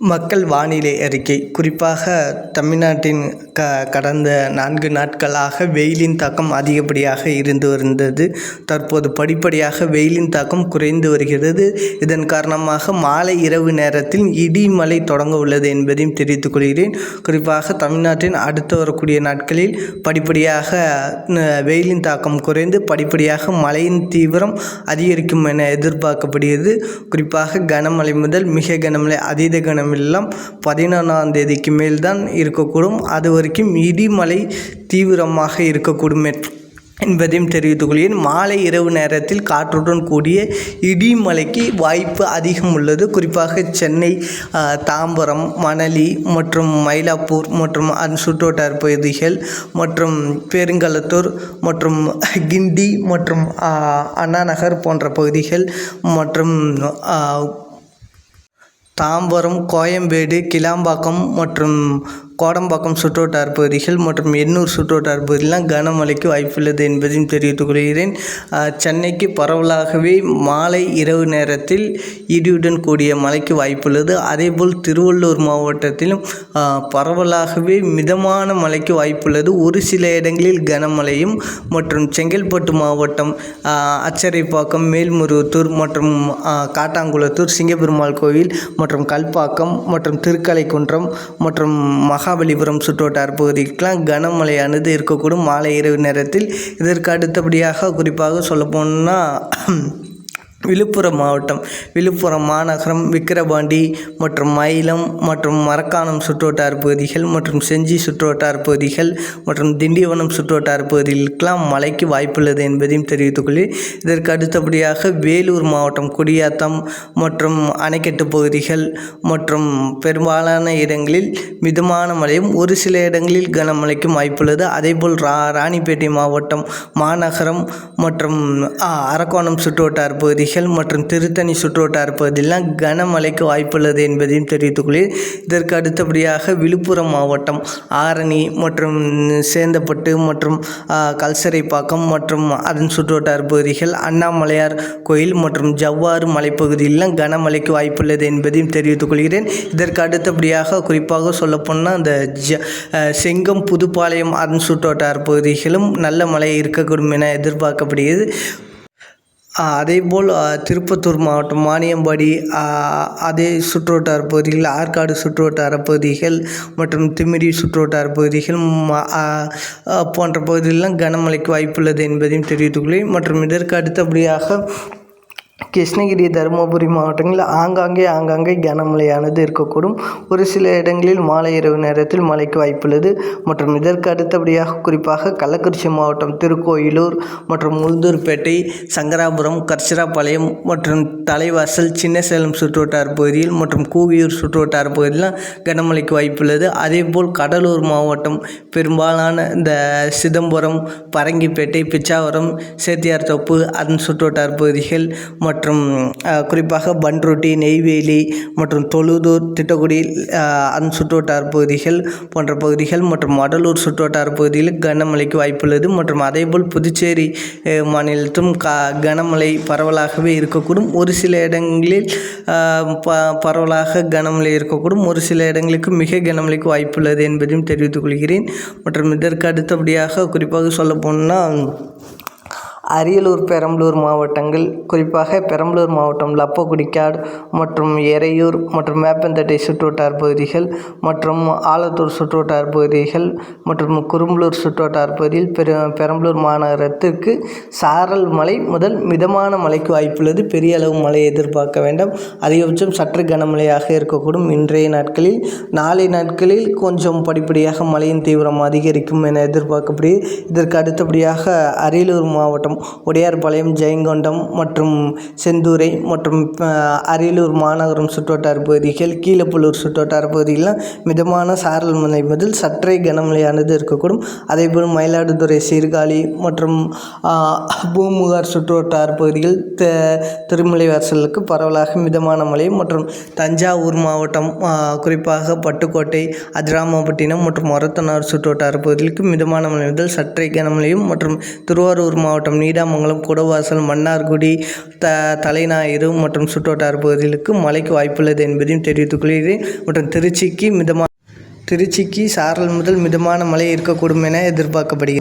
மக்கள் வானிலை அறிக்கை. குறிப்பாக தமிழ்நாட்டின் க கடந்த நான்கு நாட்களாக வெயிலின் தாக்கம் அதிகப்படியாக இருந்து வந்தது. தற்போது படிப்படியாக வெயிலின் தாக்கம் குறைந்து வருகிறது. இதன் காரணமாக மாலை இரவு நேரத்தில் இடி மழை தொடங்க உள்ளது என்பதையும் தெரிவித்துக் கொள்கிறேன். குறிப்பாக தமிழ்நாட்டின் அடுத்து வரக்கூடிய நாட்களில் படிப்படியாக வெயிலின் தாக்கம் குறைந்து படிப்படியாக மழையின் தீவிரம் அதிகரிக்கும் என எதிர்பார்க்கப்படுகிறது. குறிப்பாக கனமழை முதல் மிக கனமழை அதீத கனமழை எல்லாம் பதினொன்றாம் தேதிக்கு மேல் தான் இருக்கக்கூடும். அது வரைக்கும் இடிமலை தீவிரமாக இருக்கக்கூடும் என்பதையும் தெரிவித்துக் கொள்கிறேன் மாலை இரவு நேரத்தில் காற்றுடன் கூடிய இடிமலைக்கு வாய்ப்பு அதிகம் உள்ளது. குறிப்பாக சென்னை தாம்பரம் மணலி மற்றும் மயிலாப்பூர் மற்றும் அதன் சுற்றுவட்டார் பகுதிகள் மற்றும் பெருங்கலத்தூர் மற்றும் கிண்டி மற்றும் அண்ணாநகர் அண்ணா நகர் போன்ற பகுதிகள் மற்றும் தாம்பரம் கோயம்பேடு கிளாம்பாக்கம் மற்றும் கோடம்பாக்கம் சுற்றுவட்டார பகுதிகள் மற்றும் எண்ணூர் சுற்றுவட்டார பகுதியெலாம் கனமழைக்கு வாய்ப்புள்ளது என்பதையும் தெரிவித்துக் கொள்கிறேன். சென்னைக்கு பரவலாகவே மாலை இரவு நேரத்தில் இடியுடன் கூடிய மழைக்கு வாய்ப்புள்ளது. அதேபோல் திருவள்ளூர் மாவட்டத்திலும் பரவலாகவே மிதமான மழைக்கு வாய்ப்புள்ளது. ஒரு சில இடங்களில் கனமழையும் மற்றும் செங்கல்பட்டு மாவட்டம் அச்சரைப்பாக்கம் மேல்மருவத்தூர் மற்றும் காட்டாங்குளத்தூர் சிங்கப்பெருமாள் கோவில் மற்றும் கல்பாக்கம் மற்றும் திருக்கலைக்குன்றம் மற்றும் மகாபலிபுரம் சுற்றுவட்டார் பகுதிக்கெலாம் கனமழையானது இருக்கக்கூடும். மாலை இரவு நேரத்தில் இதற்கு அடுத்தபடியாக குறிப்பாக சொல்லப்போனால் விழுப்புரம் மாவட்டம் விழுப்புரம் மாநகரம் விக்கிரவாண்டி மற்றும் மயிலம் மற்றும் மரக்காணம் சுற்றுவட்டார பகுதிகள் மற்றும் செஞ்சி சுற்றுவட்டார பகுதிகள் மற்றும் திண்டிவனம் சுற்றுவட்டார பகுதிகளுக்கெல்லாம் மழைக்கு வாய்ப்புள்ளது என்பதையும் தெரிவித்துக்கொள்ளி இதற்கு அடுத்தபடியாக வேலூர் மாவட்டம் குடியாத்தம் மற்றும் அணைக்கட்டு பகுதிகள் மற்றும் பெரும்பாலான இடங்களில் மிதமான மழையும் ஒரு சில இடங்களில் கனமழைக்கும் வாய்ப்புள்ளது. அதேபோல் ரா ராணிப்பேட்டை மாவட்டம் மாநகரம் மற்றும் அரக்கோணம் சுற்றுவட்டார பகுதிகள் மற்றும் திருத்தணி சுற்றுவட்டார பகுதியெல்லாம் கனமழைக்கு வாய்ப்புள்ளது என்பதையும் தெரிவித்துக்கொள்கிறேன் இதற்கு அடுத்தபடியாக விழுப்புரம் மாவட்டம் ஆரணி மற்றும் சேந்தப்பட்டு மற்றும் கல்சரைப்பாக்கம் மற்றும் அதன் சுற்றுவட்டார பகுதிகள் அண்ணாமலையார் கோயில் மற்றும் ஜவ்வாறு மலைப்பகுதியெல்லாம் கனமழைக்கு வாய்ப்புள்ளது என்பதையும் தெரிவித்துக் கொள்கிறேன். இதற்கு அடுத்தபடியாக குறிப்பாக சொல்லப்போனால் அந்த ஜ செங்கம் புதுப்பாளையம் அதன் சுற்றுவட்டார பகுதிகளும் நல்ல மழை இருக்கக்கூடும் என எதிர்பார்க்கப்படுகிறது. அதேபோல் திருப்பத்தூர் மாவட்டம் வாணியம்பாடி அதே சுற்றுவட்டார பகுதிகள் ஆற்காடு சுற்றுவட்டார பகுதிகள் மற்றும் திமிரி சுற்றுவட்டார பகுதிகள் ம- போன்ற பகுதிகளெலாம் கனமழைக்கு வாய்ப்புள்ளது என்பதையும் தெரிவித்துக் கொள்கிறேன். மற்றும் இதற்கு அடுத்தபடியாக கிருஷ்ணகிரி தருமபுரி மாவட்டங்களில் ஆங்காங்கே ஆங்காங்கே கனமழையானது இருக்கக்கூடும். ஒரு சில இடங்களில் மாலை இரவு நேரத்தில் மழைக்கு வாய்ப்புள்ளது. மற்றும் இதற்கு அடுத்தபடியாக குறிப்பாக கள்ளக்குறிச்சி மாவட்டம் திருக்கோயிலூர் மற்றும் உளுந்தூர்பேட்டை சங்கராபுரம் கர்ச்சிராபாளையம் மற்றும் தலைவாசல் சின்னசேலம் சுற்றுவட்டார பகுதியில் மற்றும் கூவியூர் சுற்றுவட்டார பகுதியில் கனமழைக்கு வாய்ப்புள்ளது. அதேபோல் கடலூர் மாவட்டம் பெரும்பாலான இந்த சிதம்பரம் பரங்கிப்பேட்டை பிச்சாவரம் சேத்தியார் தோப்பு அதன் சுற்றுவட்டார் பகுதிகள் மற்றும் குறிப்பாக பன்ருட்டி நெய்வேலி மற்றும் தொழுதூர் திட்டக்குடி அந்த சுற்றுவட்டார பகுதிகள் போன்ற பகுதிகள் மற்றும் வடலூர் சுற்றுவட்டார பகுதியில் கனமழைக்கு வாய்ப்புள்ளது மற்றும் அதேபோல் புதுச்சேரி மாநிலத்தும் கா க கனமழை பரவலாகவே இருக்கக்கூடும். ஒரு சில இடங்களில் ப பரவலாக கனமழை இருக்கக்கூடும். ஒரு சில இடங்களுக்கு மிக கனமழைக்கு வாய்ப்புள்ளது என்பதையும் தெரிவித்துக் கொள்கிறேன். மற்றும் இதற்கு அடுத்தபடியாக குறிப்பாக சொல்ல போனால் அரியலூர் பெரம்பலூர் மாவட்டங்கள் குறிப்பாக பெரம்பலூர் மாவட்டம் லப்பக்குடிக்காடு மற்றும் எறையூர் மற்றும் வேப்பந்தட்டை சுற்றுவட்டார் பகுதிகள் மற்றும் ஆலத்தூர் சுற்றுவட்டார் பகுதிகள் மற்றும் குரும்பலூர் சுற்றுவட்டார் பகுதியில் பெரு பெரம்பலூர் மாநகரத்திற்கு சாரல் மழை முதல் மிதமான மழைக்கு வாய்ப்புள்ளது. பெரிய அளவு மழை எதிர்பார்க்க வேண்டாம். அதிகபட்சம் சற்று கனமழையாக இருக்கக்கூடும். இன்றைய நாட்களில் நாளை நாட்களில் கொஞ்சம் படிப்படியாக மழையின் தீவிரம் அதிகரிக்கும் என எதிர்பார்க்கப்படுகிறது. இதற்கு அடுத்தபடியாக அரியலூர் மாவட்டம் உடையார்பாளையம் ஜெயங்கொண்டம் மற்றும் செந்தூரை மற்றும் அரியலூர் மாநகரம் சுற்றுவட்டார பகுதிகள் கீழப்பலூர் சுற்றுவட்டார பகுதிகளெலாம் மிதமான சாரல் மழை பதில் சற்றே கனமழையானது இருக்கக்கூடும். அதேபோல் மயிலாடுதுறை சீர்காழி மற்றும் பூமுகார் சுற்றுவட்டார பகுதிகள் த திருமலைவாசலுக்கு பரவலாக மிதமான மழை மற்றும் தஞ்சாவூர் மாவட்டம் குறிப்பாக பட்டுக்கோட்டை அதிராமப்பட்டினம் மற்றும் ஒரத்தனார் சுற்றுவட்டார பகுதிகளுக்கு மிதமான மழை முதல் சற்றே கனமழையும் மற்றும் திருவாரூர் மாவட்டம் நீடாமங்கலம் குடவாசல் மன்னார்குடி த தலைஞாயிறு மற்றும் சுற்றுவட்டார பகுதிகளுக்கு மழைக்கு வாய்ப்புள்ளது என்பதையும் தெரிவித்துக் கொள்கிறேன். மற்றும் திருச்சிக்கு மிதமான திருச்சிக்கு சாரல் முதல் மிதமான மழை இருக்கக்கூடும் என எதிர்பார்க்கப்படுகிறது.